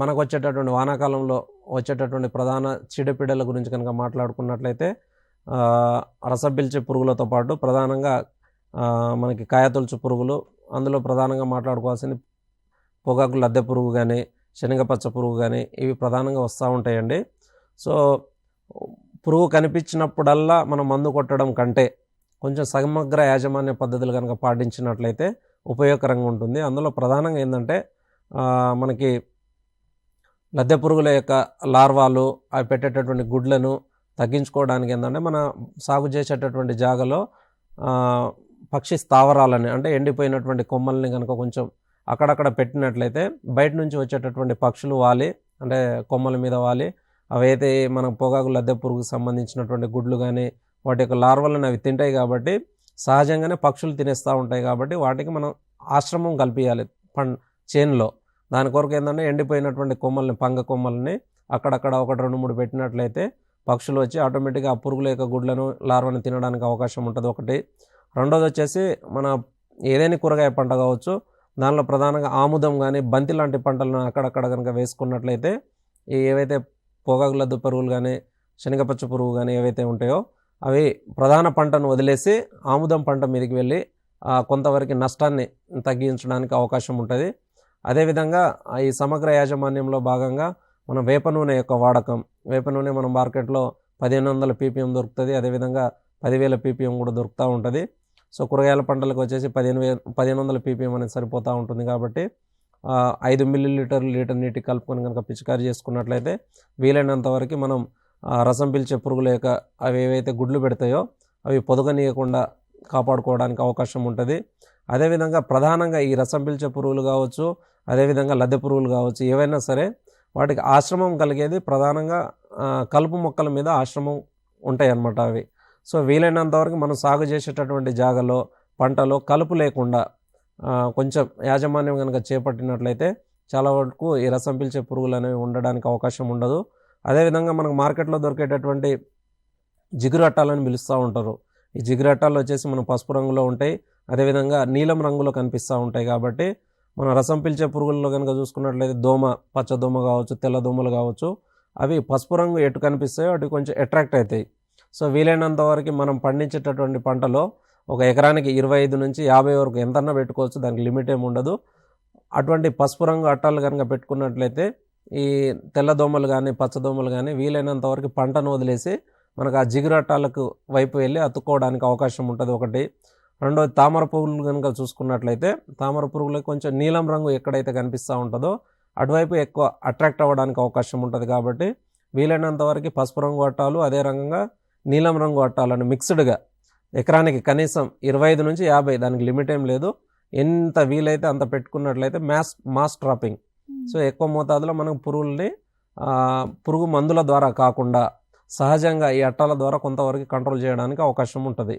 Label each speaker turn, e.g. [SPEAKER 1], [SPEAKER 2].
[SPEAKER 1] మనకు వచ్చేటటువంటి వానాకాలంలో వచ్చేటటువంటి ప్రధాన చీడపీడల గురించి కనుక మాట్లాడుకున్నట్లయితే రసబిల్చే రసం పీల్చే పురుగులతో పాటు ప్రధానంగా మనకి కాయతొలుచు పురుగులు అందులో ప్రధానంగా మాట్లాడుకోవాల్సింది పొగాకు లద్దె పురుగు కానీ శనగపచ్చ పురుగు కానీ ఇవి ప్రధానంగా వస్తూ ఉంటాయండి. సో పురుగు కనిపించినప్పుడల్లా మనం మందు కొట్టడం కంటే కొంచెం సమగ్ర యాజమాన్య పద్ధతులు కనుక పాటించినట్లయితే ఉపయోగకరంగా ఉంటుంది. అందులో ప్రధానంగా ఏంటంటే మనకి లద్దె పురుగుల యొక్క లార్వాలు అవి పెట్టేటటువంటి గుడ్లను తగ్గించుకోవడానికి ఏంటంటే మన సాగు చేసేటటువంటి జాగలో పక్షి స్థావరాలని అంటే ఎండిపోయినటువంటి కొమ్మల్ని కనుక కొంచెం అక్కడక్కడ పెట్టినట్లయితే బయట నుంచి వచ్చేటటువంటి పక్షులు వాలి అంటే కొమ్మల మీద వాలి అవైతే మన పొగాకు లద్దె పురుగుకు సంబంధించినటువంటి గుడ్లు కానీ వాటి యొక్క లార్వలను అవి తింటాయి కాబట్టి సహజంగానే పక్షులు తినేస్తూ ఉంటాయి కాబట్టి వాటికి మనం ఆశ్రమం కల్పించాలి పం చేనులో. దాని కొరకు ఏంటంటే ఎండిపోయినటువంటి కొమ్మల్ని పంగ కొమ్మల్ని అక్కడక్కడ ఒకటి రెండు మూడు పెట్టినట్లయితే పక్షులు వచ్చి ఆటోమేటిక్గా ఆ పురుగుల యొక్క గుడ్లను లార్వని తినడానికి అవకాశం ఉంటుంది ఒకటి. రెండోది వచ్చేసి మన ఏదైనా కూరగాయ పంట కావచ్చు దానిలో ప్రధానంగా ఆముదం కానీ బంతి లాంటి పంటలను అక్కడక్కడ కనుక వేసుకున్నట్లయితే ఏవైతే పొగాకు లద్దు పురుగులు కానీ శనగపచ్చ పురుగు కానీ ఏవైతే ఉంటాయో అవి ప్రధాన పంటను వదిలేసి ఆముదం పంట మీదకి వెళ్ళి కొంతవరకు నష్టాన్ని తగ్గించడానికి అవకాశం ఉంటుంది. అదేవిధంగా ఈ సమగ్ర యాజమాన్యంలో భాగంగా మనం వేప నూనె యొక్క వాడకం వేప నూనె మన మార్కెట్లో పదిహేను వందల పీపీఎం దొరుకుతుంది అదేవిధంగా పదివేల పీపీఎం కూడా దొరుకుతూ ఉంటుంది. సో కూరగాయల పంటలకు వచ్చేసి పదిహేను వే పదిహేను వందల పీపీఎం అనేది సరిపోతూ ఉంటుంది కాబట్టి ఐదు మిల్లీ లీటర్ లీటర్ నీటి కలుపుకొని కనుక పిచికారి చేసుకున్నట్లయితే వీలైనంత వరకు మనం రసం పీల్చే పురుగుల యొక్క అవి ఏవైతే గుడ్లు పెడతాయో అవి పొదగనీయకుండా కాపాడుకోవడానికి అవకాశం ఉంటుంది. అదేవిధంగా ప్రధానంగా ఈ రసం పీల్చే పురుగులు కావచ్చు అదేవిధంగా లద్దె పురుగులు కావచ్చు ఏవైనా సరే వాటికి ఆశ్రమం కలిగేది ప్రధానంగా కలుపు మొక్కల మీద ఆశ్రమం ఉంటాయి అన్నమాట అవి. సో వీలైనంత వరకు మనం సాగు చేసేటటువంటి జాగలో పంటలో కలుపు లేకుండా కొంచెం యాజమాన్యం కనుక చేపట్టినట్లయితే చాలా వరకు ఈ రసం పీల్చే పురుగులు అనేవి ఉండడానికి అవకాశం ఉండదు. అదేవిధంగా మనకు మార్కెట్లో దొరికేటటువంటి జిగురు అట్టాలని పిలుస్తూ ఉంటారు. ఈ జిగురు అట్టాలు వచ్చేసి మనం పసుపు రంగులో ఉంటాయి. అదేవిధంగా నీలం రంగులో కనిపిస్తూ ఉంటాయి కాబట్టి మన రసం పీల్చే పురుగుల్లో కనుక చూసుకున్నట్లయితే దోమ పచ్చ దోమ కావచ్చు తెల్ల దోమలు కావచ్చు అవి పసుపు రంగు ఎటు కనిపిస్తాయో అటు కొంచెం అట్రాక్ట్ అవుతాయి. సో వీలైనంత వరకు మనం పండించేటటువంటి పంటలో ఒక ఎకరానికి ఇరవై ఐదు నుంచి యాభై వరకు ఎంతన్నా పెట్టుకోవచ్చు దానికి లిమిట్ ఏమి ఉండదు. అటువంటి పసుపు రంగు అట్టాలు కనుక పెట్టుకున్నట్లయితే ఈ తెల్ల దోమలు కానీ పచ్చ దోమలు కానీ వీలైనంత వరకు పంటను వదిలేసి మనకు ఆ జిగురు అట్టాలకు వైపు వెళ్ళి అతుక్కోవడానికి అవకాశం ఉంటుంది ఒకటి. రెండోది తామర పురుగులు కనుక చూసుకున్నట్లయితే తామర పురుగులకు కొంచెం నీలం రంగు ఎక్కడైతే కనిపిస్తూ ఉంటుందో అటువైపు ఎక్కువ అట్రాక్ట్ అవ్వడానికి అవకాశం ఉంటుంది కాబట్టి వీలైనంత వరకు పసుపు రంగు అట్టాలు అదే రకంగా నీలం రంగు అట్టాలను మిక్స్డ్గా ఎకరానికి కనీసం ఇరవై ఐదు నుంచి యాభై దానికి లిమిట్ ఏం లేదు. ఎంత వీలైతే అంత పెట్టుకున్నట్లయితే మ్యాస్ మాస్ ట్రాపింగ్ సో ఎక్కువ మోతాదులో మనం పురుగుల్ని పురుగు మందుల ద్వారా కాకుండా సహజంగా ఈ అట్టాల ద్వారా కొంతవరకు కంట్రోల్ చేయడానికి అవకాశం ఉంటుంది.